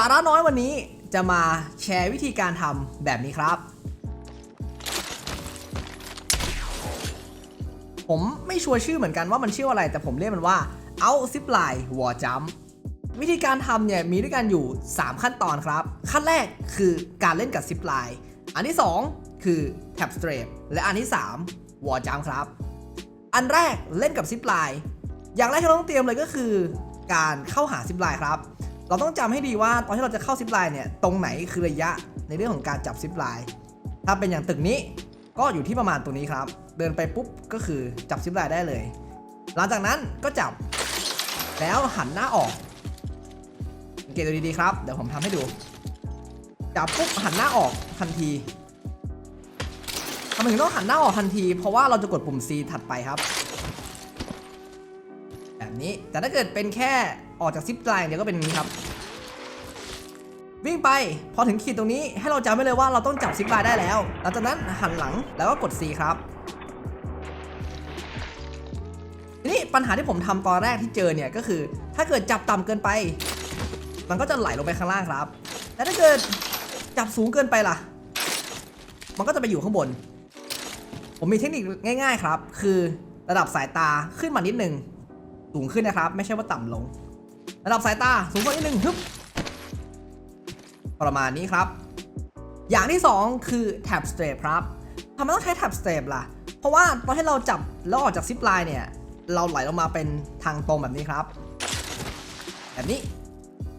สาระน้อยวันนี้จะมาแชร์วิธีการทำแบบนี้ครับ ผมไม่ชัวร์ชื่อเหมือนกันว่ามันชื่ออะไร แต่ผมเรียกมันว่า Out Zip Line War Jump วิธีการทำเนี่ยมีด้วยกันอยู่ 3 ขั้นตอนครับ ขั้นแรกคือการเล่นกับ Zip Line อันที่ 2 คือ Tap Strafe และอันที่3 War Jump ครับ อันแรกเล่นกับ Zip Line อย่างแรกที่เราต้องเตรียมเลยก็คือ การเข้าหา Zip Line ครับ เราต้องจำให้ดีว่าตอนที่เราจะเข้า Zip Line เนี่ยตรงไหนคือระยะในเรื่องของการจับ Zip Line ถ้าเป็นอย่างตึกนี้ก็อยู่ที่ประมาณตรงนี้ครับ เดินไปปุ๊บก็คือจับซิปไลน์ได้เลย หลังจากนั้นก็จับแล้วหันหน้าออกสังเกตดูดีๆครับ เดี๋ยวผมทำให้ดู จับปุ๊บหันหน้าออกทันทีทำไมถึงต้องหันหน้าออกทันที เพราะว่าเราจะกดปุ่ม C ถัดไปครับ แบบนี้แต่ถ้าเกิดเป็นแค่ออกจากซิปไลน์เดี๋ยวก็เป็นนี้ครับ วิ่งไปพอถึงขีดตรงนี้ให้เราจำไว้เลยว่าเราต้องจับซิปไลน์ได้แล้ว หลังจากนั้นหันหลังแล้วก็กด C ครับทีนี้ปัญหาที่ผมทำตอนแรกที่เจอเนี่ยก็คือ ถ้าเกิดจับต่ำเกินไป มันก็จะไหลลงไปข้างล่างครับแต่ถ้าเกิดจับสูงเกินไปล่ะ มันก็จะไปอยู่ข้างบน ผมมีเทคนิคง่าย ๆครับ คือระดับสายตาขึ้นมานิดนึงสูงขึ้นนะครับ ไม่ใช่ว่าต่ำลง ระดับสายตาสูงกว่านิดนึงฮึบ ประมาณนี้ครับ อย่างที่ 2 คือ Tab Strafe ครับทำไมต้องใช้ Tab Strafe ล่ะ เพราะว่าตอนที่เราจับแล้วออกจากซิปไลน์เนี่ย เราไหลลงมาเป็นทางตรงแบบนี้ครับ แบบนี้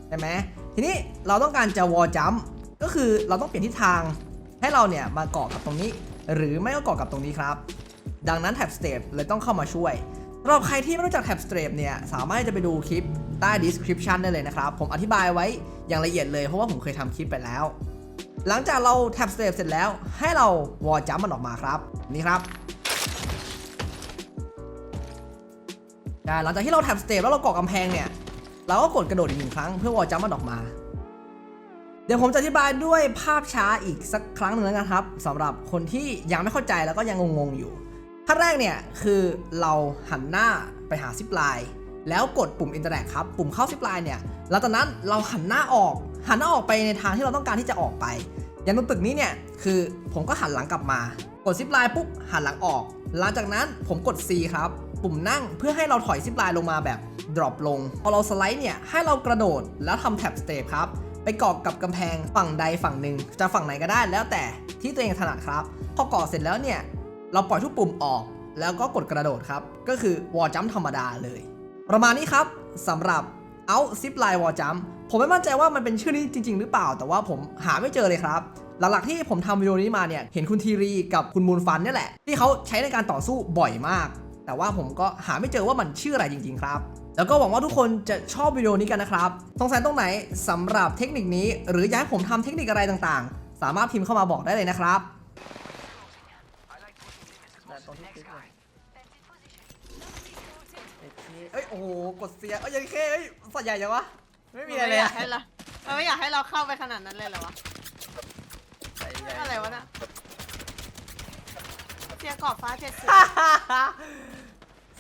ใช่ไหมทีนี้เราต้องการจะ wall jump ก็คือเราต้องเปลี่ยนทิศทางให้เราเนี่ยมาเกาะกับตรงนี้ หรือไม่ก็เกาะกับตรงนี้ครับ ดังนั้น Tab Strafe เลยต้องเข้ามาช่วยสำหรับใครที่ไม่รู้จัก Tab Strafe เนี่ยสามารถจะไปดูคลิป ใต้ description ได้เลยนะครับ ผมอธิบายไว้อย่างละเอียดเลย เพราะว่าผมเคยทำคลิปไปแล้ว หลังจากเรา Tab Strafe เสร็จแล้ว ให้เรา wall jump มันออกมาครับ นี่ครับหลังจากที่เรา Tab Strafe แล้วเราเกาะกำแพงเนี่ย เราก็กดกระโดดอีกหนึ่งครั้งเพื่อ wall jump มันออกมา เดี๋ยวผมจะอธิบายด้วยภาพช้าอีกสักครั้งหนึ่งแล้วนะครับสำหรับคนที่ยังไม่เข้าใจแล้วก็ยังงงๆอยู่ขั้นแรกเนี่ยคือเราหันหน้าไปหาซิปไลน์ แล้วกดปุ่ม interact ครับ ปุ่มเข้าซิปไลน์เนี่ยหลังจากนั้นเราหันหน้าออก หันหน้าออกไปในทางที่เราต้องการที่จะออกไป อย่างตรงตึกนี้เนี่ยคือผมก็หันหลังกลับมา กดซิปไลน์ปุ๊บหันหลังออก หลังจากนั้นผมกด C ครับ ปุ่มนั่งเพื่อให้เราถอยซิปไลน์ลงมาแบบ drop ลง พอเราสไลด์เนี่ยให้เรากระโดดแล้วทำแท็บสเตปครับไปเกาะกับกำแพงฝั่งใดฝั่งหนึ่งจะฝั่งไหนก็ได้แล้วแต่ที่ตัวเองถนัดครับ พอเกาะเสร็จแล้วเนี่ยเราปล่อยทุกปุ่มออก แล้วก็กดกระโดดครับก็คือวอลจัมธรรมดาเลย ประมาณนี้ครับสำหรับ Out Zip Line Wall Jump ผมไม่มั่นใจว่ามันเป็นชื่อนี้จริง ๆ หรือเปล่า แต่ว่าผมหาไม่เจอเลยครับ หลักๆที่ผมทำวิดีโอนี้มาเนี่ย เห็นคุณทีรีกับคุณมูลฟันเนี่ยแหละ ที่เขาใช้ในการต่อสู้บ่อยมาก แต่ว่าผมก็หาไม่เจอว่ามันชื่ออะไรจริง ๆ ครับแล้วก็หวังว่าทุกคนจะชอบวิดีโอนี้กันนะครับ สงสัยตรงไหนสำหรับเทคนิคนี้ หรืออยากให้ผมทำเทคนิคอะไรต่างๆ สามารถพิมพ์เข้ามาบอกได้เลยนะครับ เอ้ยโอ้โหกดเสียเอ้ยยังเคเอ้ยสัตว์ใหญ่ยังวะไม่มีอะไรเลยอยาอะกให้เราเราไม่อยากให้เราเข้าไปขนาดนั้นเลยเหรอวะใหญ่ใหญ่อะไรวะน่ะเสียกรอบฟ้าเจ็ดสิบ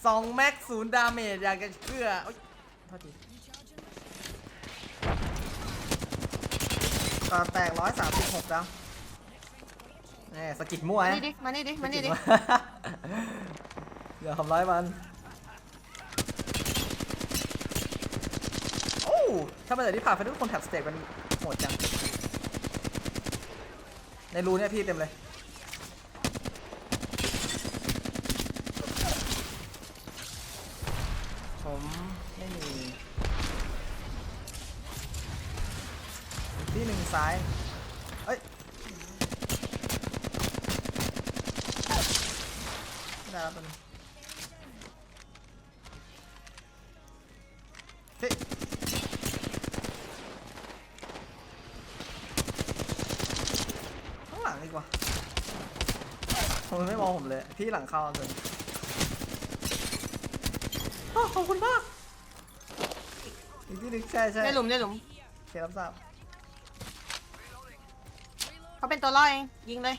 สองแม็กศูนย์ดาเมจอยากจะเชื่อโอ๊ยโทษทีตาแตกร้อยสามสิบหกแล้วแน่สะกิดมั่วมาฮะนี่ดิมานี่ดิมานี่ดิ อย่าทำร้ายมันโอ้ ถ้าเป็นแต่ที่ผ่านไปทุกคนแท็บสเต็ปกันโหดจัง ในรูเนี่ยพี่เต็มเลย ผมไม่มีที่หนึ่งซ้าย เอ้ยไม่ได้แล้วตัน ผมไม่มองผมเลย พี่หลังเข้าเลยอ้าวขอบคุณมากอีกที่หนึ่งใช่ใช่ในหลุมในหลุมโอเครับทราบเขาเป็นตัวล่อเองยิงเลย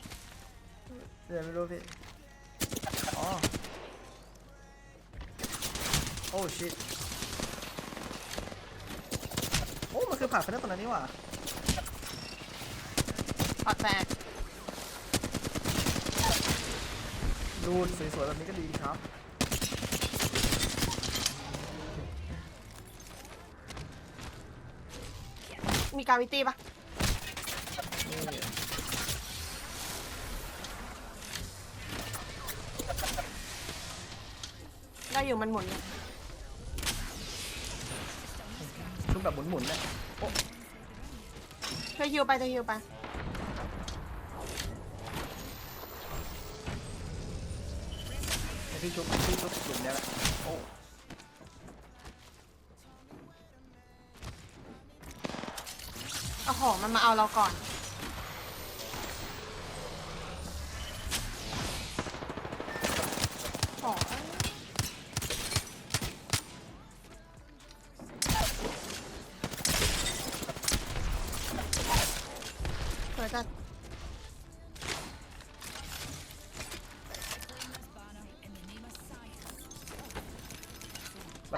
เดี๋ยวไม่รู้พี่ อ๋อ โอ้ชิตโอ้ มันคือผ่านไปได้ตรงนั้นนี่หว่าปอดแตก ดูสวยๆแบบนี้ก็ดีครับ มีกาวิตี้ปะนี่ได้อยู่มันหมุนอยู่ชุดแบบหมุนๆเนี่ยโอ้เธอฮิวไปเธอฮิวไป ที่ชุบที่ชุบหลุมเนี่ยแหละโอ้โอ้โหมันมาเอาเราก่อน โอ้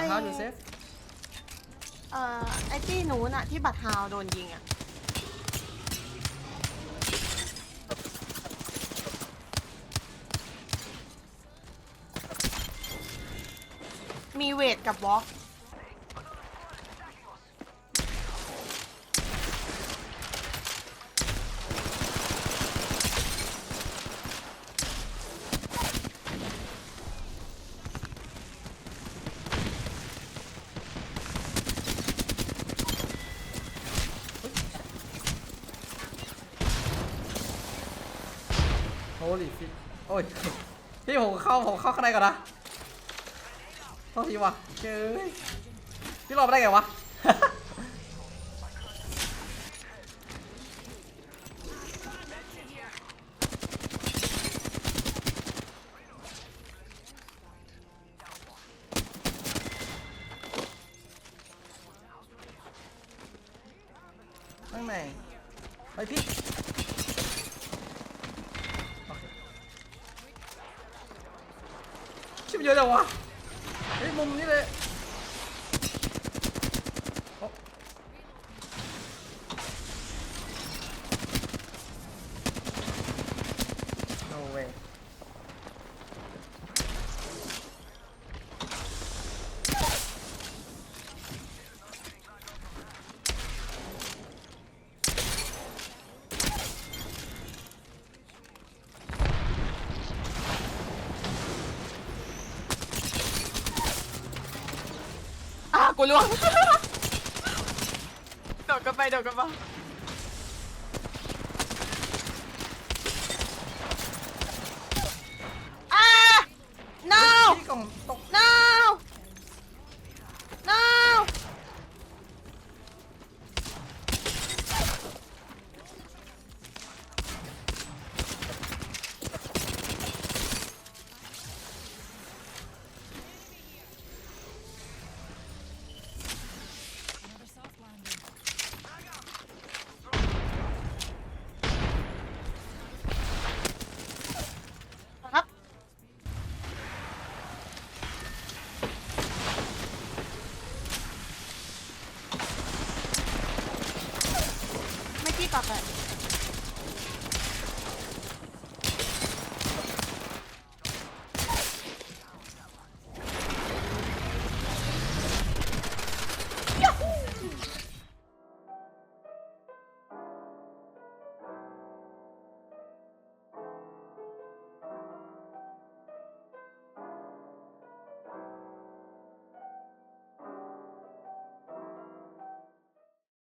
เท้าอยู่เซฟเอ่อไอ้ที่หนูน่ะที่บัตรฮาวโดนยิงอะมีเวทกับวอล์ก ลี่ฟิโอ้ยพี่ผมเข้าผมเข้าข้างในก่อนนะโทษทีว่ะเจ้ยพี่รอดมาได้ไงวะข้างในไปพี่ เยอะจังวะเฮ้ยมุมนี้เลย กูล่วงโดดกันไปโดดกันมา